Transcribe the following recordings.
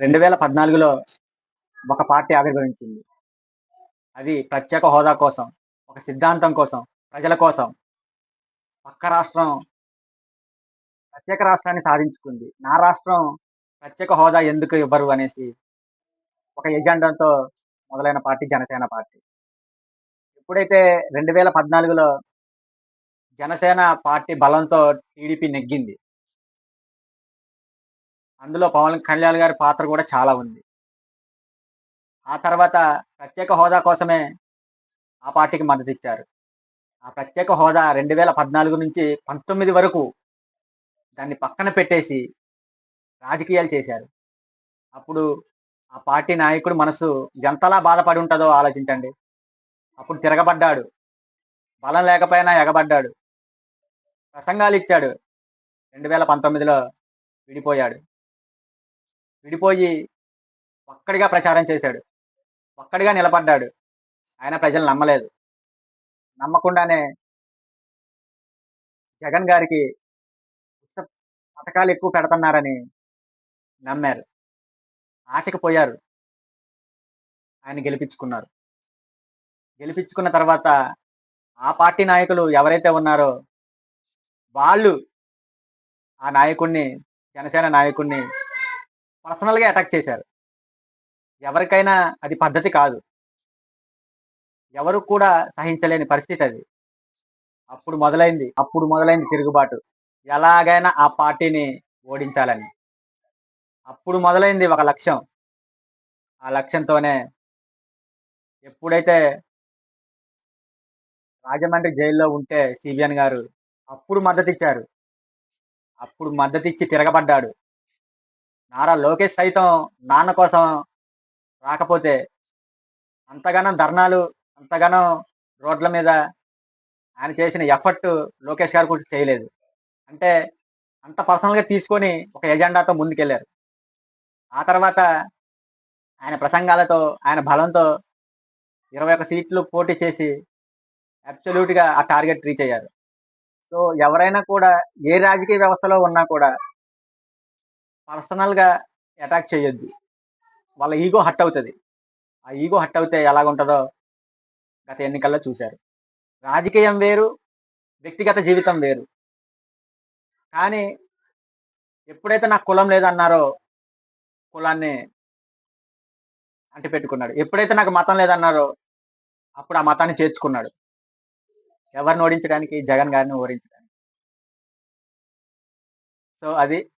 రెండు వేల పద్నాలుగులో ఒక పార్టీ ఆవిర్భవించింది. అది ప్రత్యేక హోదా కోసం ఒక సిద్ధాంతం కోసం ప్రజల కోసం పక్క రాష్ట్రం ప్రత్యేక రాష్ట్రాన్ని సాధించుకుంది. నా రాష్ట్రం ప్రత్యేక హోదా ఎందుకు ఇవ్వరు అనేసి ఒక ఎజెండాతో మొదలైన పార్టీ జనసేన పార్టీ. ఎప్పుడైతే రెండు వేల పద్నాలుగులో జనసేన పార్టీ బలంతో టీడీపీ నెగ్గింది అందులో పవన్ కళ్యాణ్ గారి పాత్ర కూడా చాలా ఉంది. ఆ తర్వాత ప్రత్యేక హోదా కోసమే ఆ పార్టీకి మద్దతు ఇచ్చారు. ఆ ప్రత్యేక హోదా రెండు వేల పద్నాలుగు నుంచి పంతొమ్మిది వరకు దాన్ని పక్కన పెట్టేసి రాజకీయాలు చేశారు. అప్పుడు ఆ పార్టీ నాయకుడు మనసు ఎంతలా బాధపడి ఉంటుందో ఆలోచించండి. అప్పుడు తిరగబడ్డాడు. బలం లేకపోయినా ఎగబడ్డాడు. ప్రసంగాలు ఇచ్చాడు. రెండు వేల పంతొమ్మిదిలో విడిపోయాడు. విడిపోయి ఒక్కడిగా ప్రచారం చేశాడు. ఒక్కడిగా నిలబడ్డాడు. ఆయన ప్రజలు నమ్మలేదు. నమ్మకుండానే జగన్ గారికి ఉచిత పథకాలు ఎక్కువ పెడుతున్నారని నమ్మారు. ఆశకు పోయారు. ఆయన గెలిపించుకున్నారు. గెలిపించుకున్న తర్వాత ఆ పార్టీ నాయకులు ఎవరైతే ఉన్నారో వాళ్ళు ఆ నాయకుడిని జనసేన నాయకుడిని పర్సనల్గా అటాక్ చేశారు. ఎవరికైనా అది పద్ధతి కాదు. ఎవరు కూడా సహించలేని పరిస్థితి అది. అప్పుడు మొదలైంది అప్పుడు మొదలైంది తిరుగుబాటు. ఎలాగైనా ఆ పార్టీని ఓడించాలని. అప్పుడు మొదలైంది ఒక లక్ష్యం. ఆ లక్ష్యంతోనే ఎప్పుడైతే రాజమండ్రి జైల్లో ఉంటే సిబిఎన్ గారు అప్పుడు మద్దతు ఇచ్చారు అప్పుడు మద్దతు ఇచ్చి తిరగబడ్డాడు. నారా లోకేష్ సైతం నాన్న కోసం రాకపోతే అంతగానం ధర్నాలు అంతగానం రోడ్ల మీద ఆయన చేసిన ఎఫర్ట్ లోకేష్ గారు కూడా చేయలేదు. అంటే అంత పర్సనల్గా తీసుకొని ఒక ఎజెండాతో ముందుకెళ్ళారు ఆ తర్వాత ఆయన ప్రసంగాలతో ఆయన బలంతో ఇరవై ఒక సీట్లు పోటీ చేసి అబ్సల్యూట్గా ఆ టార్గెట్ రీచ్ అయ్యారు. సో ఎవరైనా కూడా ఏ రాజకీయ వ్యవస్థలో ఉన్నా కూడా పర్సనల్గా అటాక్ చేయొద్దు. వాళ్ళ ఈగో హట్ అవుతుంది. ఆ ఈగో హట్ అవుతే ఎలాగుంటుందో గత ఎన్నికల్లో చూశారు. రాజకీయం వేరు వ్యక్తిగత జీవితం వేరు. కానీ ఎప్పుడైతే నాకు కులం లేదన్నారో కులాన్ని అంటిపెట్టుకున్నాడు. ఎప్పుడైతే నాకు మతం లేదన్నారో అప్పుడు ఆ మతాన్ని చేర్చుకున్నాడు. ఎవరిని ఓడించడానికి? జగన్ గారిని ఓడించడానికి. సో అది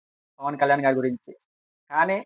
పవన్ కళ్యాణ్ గారి గురించి. కానీ